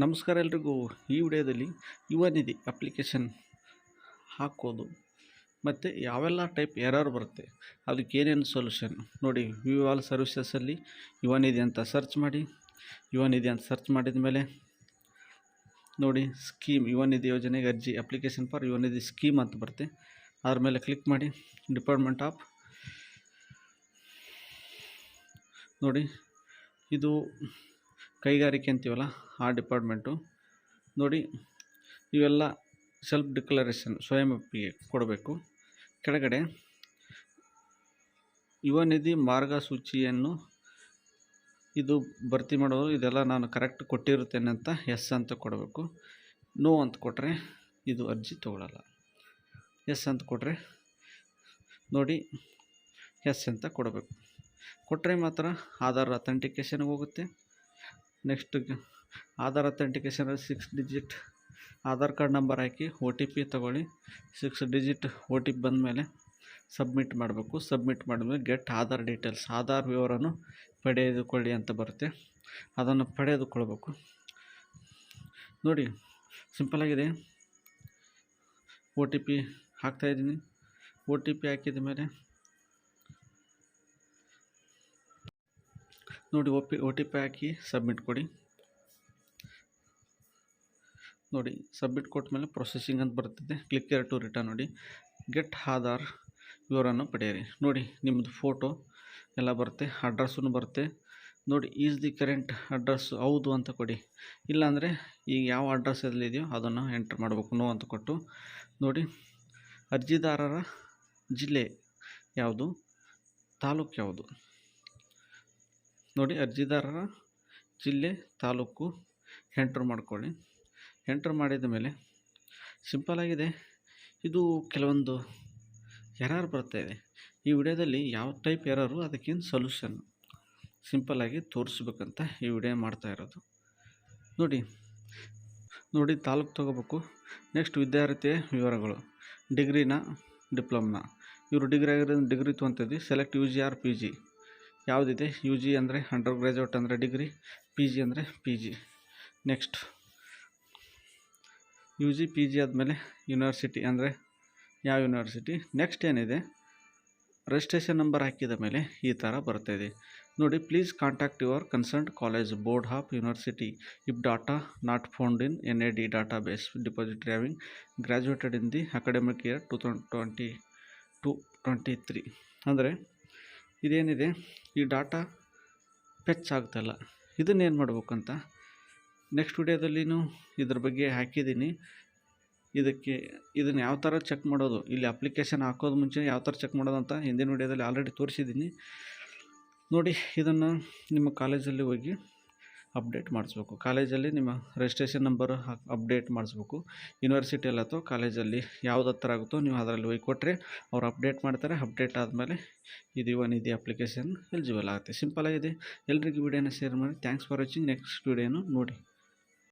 ನಮಸ್ಕಾರ ಎಲ್ರಿಗೂ. ಈ ವಿಡಿಯೋದಲ್ಲಿ ಯುವ ನಿಧಿ ಅಪ್ಲಿಕೇಶನ್ ಹಾಕೋದು, ಮತ್ತು ಯಾವೆಲ್ಲ ಟೈಪ್ ಎರರ್ ಬರುತ್ತೆ, ಅದಕ್ಕೆ ಏನೇನು ಸೊಲ್ಯೂಷನ್ ನೋಡಿ ವಿ ಆಲ್ ಸರ್ವಿಸಸಲ್ಲಿ ಯುವ ನಿಧಿ ಅಂತ ಸರ್ಚ್ ಮಾಡಿ, ಯುವ ನಿಧಿ ಅಂತ ಸರ್ಚ್ ಮಾಡಿದ ಮೇಲೆ ನೋಡಿ, ಸ್ಕೀಮ್, ಯುವ ನಿಧಿ ಯೋಜನೆಗೆ ಅರ್ಜಿ, ಅಪ್ಲಿಕೇಶನ್ ಫಾರ್ ಯುವ ನಿಧಿ ಸ್ಕೀಮ್ ಅಂತ ಬರುತ್ತೆ. ಅದ್ರ ಮೇಲೆ ಕ್ಲಿಕ್ ಮಾಡಿ, ಡಿಪಾರ್ಟ್ಮೆಂಟ್ ಆಫ್ ನೋಡಿ, ಇದು ಕೈಗಾರಿಕೆ ಅಂತೀವಲ್ಲ, ಆ ಡಿಪಾರ್ಟ್ಮೆಂಟು. ನೋಡಿ, ಇವೆಲ್ಲ ಸೆಲ್ಫ್ ಡಿಕ್ಲರೇಷನ್ ಸ್ವಯಂ ಒಪ್ಪಿಗೆ ಕೊಡಬೇಕು. ಕೆಳಗಡೆ, ಯುವ ನಿಧಿ ಮಾರ್ಗಸೂಚಿಯನ್ನು ಇದು ಭರ್ತಿ ಮಾಡೋದು, ಇದೆಲ್ಲ ನಾನು ಕರೆಕ್ಟ್ ಕೊಟ್ಟಿರುತ್ತೇನೆ ಅಂತ ಎಸ್ ಅಂತ ಕೊಡಬೇಕು. ನೋ ಅಂತ ಕೊಟ್ಟರೆ ಇದು ಅರ್ಜಿ ತೊಗೊಳ್ಳಲ್ಲ ಎಸ್ ಅಂತ ಕೊಟ್ಟರೆ ನೋಡಿ ಎಸ್ ಅಂತ ಕೊಡಬೇಕು. ಕೊಟ್ಟರೆ ಮಾತ್ರ ಆಧಾರ್ ಅಥೆಂಟಿಕೇಷನ್ಗೆ ಹೋಗುತ್ತೆ. Next Aadhaar authentication six digit Aadhaar card number ಹಾಕಿ ಒ ಟಿ ಪಿ ತೊಗೊಳ್ಳಿ. Six digit O T P ಬಂದಮೇಲೆ ಸಬ್ಮಿಟ್ ಮಾಡಬೇಕು. ಸಬ್ಮಿಟ್ ಮಾಡಿದ್ಮೇಲೆ ಗೆಟ್ ಆಧಾರ್ ಡೀಟೇಲ್ಸ್ ಆಧಾರ್ ವಿವರನ್ನು ಪಡೆದುಕೊಳ್ಳಿ ಅಂತ ಬರುತ್ತೆ. ಅದನ್ನು ಪಡೆದುಕೊಳ್ಬೇಕು. ನೋಡಿ ಸಿಂಪಲಾಗಿದೆ ಒ ಟಿ ಪಿ ಹಾಕ್ತಾಯಿದ್ದೀನಿ ಒ ಟಿ ಪಿ ಹಾಕಿದ ಮೇಲೆ ನೋಡಿ O P O T P ಹಾಕಿ ಸಬ್ಮಿಟ್ ಕೊಡಿ. ನೋಡಿ ಸಬ್ಮಿಟ್ ಕೊಟ್ಟ ಮೇಲೆ ಪ್ರೊಸೆಸಿಂಗ್ ಅಂತ ಬರ್ತಿದೆ. ಕ್ಲಿಕ್ ಕೇರ್ ಟು ರಿಟರ್ನ್ ನೋಡಿ. ಗೆಟ್ ಆಧಾರ್ ವಿವರನ್ನು ಪಡೆಯಿರಿ. ನೋಡಿ, ನಿಮ್ಮದು ಫೋಟೋ ಎಲ್ಲ ಬರುತ್ತೆ ಅಡ್ರೆಸ್ಸೂ ಬರುತ್ತೆ. ನೋಡಿ ಈಸ್ ದಿ ಕರೆಂಟ್ ಅಡ್ರೆಸ್ ಹೌದು ಅಂತ ಕೊಡಿ. ಇಲ್ಲಾಂದರೆ ಈಗ ಯಾವ ಅಡ್ರೆಸ್ ಎಲ್ಲಿದೆಯೋ ಅದನ್ನು ಎಂಟ್ರ್ ಮಾಡಬೇಕು ನೋ ಅಂತ ಕೊಟ್ಟು. ನೋಡಿ, ಅರ್ಜಿದಾರರ ಜಿಲ್ಲೆ ಯಾವುದು? ತಾಲೂಕು ಯಾವುದು? ನೋಡಿ ಅರ್ಜಿದಾರರ ಜಿಲ್ಲೆ, ತಾಲೂಕು, ಎಂಟ್ರ್ ಮಾಡ್ಕೊಳ್ಳಿ. ಎಂಟ್ರ್ ಮಾಡಿದ ಮೇಲೆ ಸಿಂಪಲಾಗಿದೆ ಇದು ಕೆಲವೊಂದು ಎರರ್ ಬರ್ತಾ ಇದೆ. ಈ ವಿಡಿಯೋದಲ್ಲಿ ಯಾವ ಟೈಪ್ ಎರರು, ಅದಕ್ಕೇನು ಸೊಲ್ಯೂಷನ್ ಸಿಂಪಲಾಗಿ ತೋರಿಸ್ಬೇಕಂತ ಈ ವಿಡಿಯೋ ಮಾಡ್ತಾ ಇರೋದು. ನೋಡಿ ನೋಡಿ ತಾಲೂಕು ತೊಗೋಬೇಕು. ನೆಕ್ಸ್ಟ್ ವಿದ್ಯಾರ್ಥಿಯ ವಿವರಗಳು. ಡಿಗ್ರಿನ, ಡಿಪ್ಲೊಮ್ನ. ಇವರು ಡಿಗ್ರಿ ಆಗಿರೋದ್ರಿಂದ degree ತೊಗೊತಿದ್ವಿ. Select U G or P G ಯಾವುದಿದೆ? ಯು ಜಿ ಅಂದರೆ ಅಂಡರ್ ಗ್ರ್ಯಾಜುಯೇಟ್ ಅಂದರೆ ಡಿಗ್ರಿ ಪಿ ಜಿ ಅಂದರೆ P G next U G P G ಆದಮೇಲೆ ಯೂನಿವರ್ಸಿಟಿ ಅಂದರೆ ಯಾವ ಯೂನಿವರ್ಸಿಟಿ ನೆಕ್ಸ್ಟ್ ಏನಿದೆ? ರಿಜಿಸ್ಟ್ರೇಷನ್ ನಂಬರ್ ಹಾಕಿದ ಮೇಲೆ ಈ ಥರ ಬರ್ತಾಯಿದೆ ನೋಡಿ please contact your concerned college board of university if data not found in N A D database deposit having graduated in the academic year two thousand twenty two twenty three ಅಂದರೆ ಇದೇನಿದೆ? ಈ data ಪೆಚ್ ಆಗ್ತಾಯಿಲ್ಲ ಇದನ್ನೇನು ಮಾಡಬೇಕಂತ? Next ವಿಡಿಯೋದಲ್ಲಿನೂ ಇದ್ರ ಬಗ್ಗೆ ಹಾಕಿದ್ದೀನಿ. ಇದಕ್ಕೆ, ಇದನ್ನು ಯಾವ ಥರ ಚೆಕ್ ಮಾಡೋದು? ಇಲ್ಲಿ ಅಪ್ಲಿಕೇಶನ್ ಹಾಕೋದು ಮುಂಚೆ ಯಾವ ಥರ ಚೆಕ್ ಮಾಡೋದು ಅಂತ ಹಿಂದಿನ ವಿಡಿಯೋದಲ್ಲಿ ಆಲ್ರೆಡಿ ತೋರಿಸಿದ್ದೀನಿ. ನೋಡಿ, ಇದನ್ನು ನಿಮ್ಮ ಕಾಲೇಜಲ್ಲಿ ಹೋಗಿ ಅಪ್ಡೇಟ್ ಮಾಡಿಸ್ಬೇಕು. ಕಾಲೇಜಲ್ಲಿ ನಿಮ್ಮ ರಿಜಿಸ್ಟ್ರೇಷನ್ ನಂಬರ್ ಅಪ್ಡೇಟ್ ಮಾಡಿಸ್ಬೇಕು. ಯೂನಿವರ್ಸಿಟಿಯಲ್ಲಿ ಅಥವಾ ಕಾಲೇಜಲ್ಲಿ ಯಾವ್ದು ಹತ್ರ ಆಗುತ್ತೋ ನೀವು ಅದರಲ್ಲಿ ಹೋಗಿ ಕೊಟ್ಟರೆ ಅವ್ರು ಅಪ್ಡೇಟ್ ಮಾಡ್ತಾರೆ. ಅಪ್ಡೇಟ್ ಆದಮೇಲೆ ಇದು ಯುವ ನಿಧಿ ಅಪ್ಲಿಕೇಶನ್ ಎಲಿಜಿಬಲ್ ಆಗುತ್ತೆ. ಸಿಂಪಲಾಗಿದೆ ಎಲ್ರಿಗೂ ವಿಡಿಯೋನ ಶೇರ್ ಮಾಡಿ. ಥ್ಯಾಂಕ್ಸ್ ಫಾರ್ ವಾಚಿಂಗ್ ನೆಕ್ಸ್ಟ್ ವಿಡಿಯೋನು ನೋಡಿ.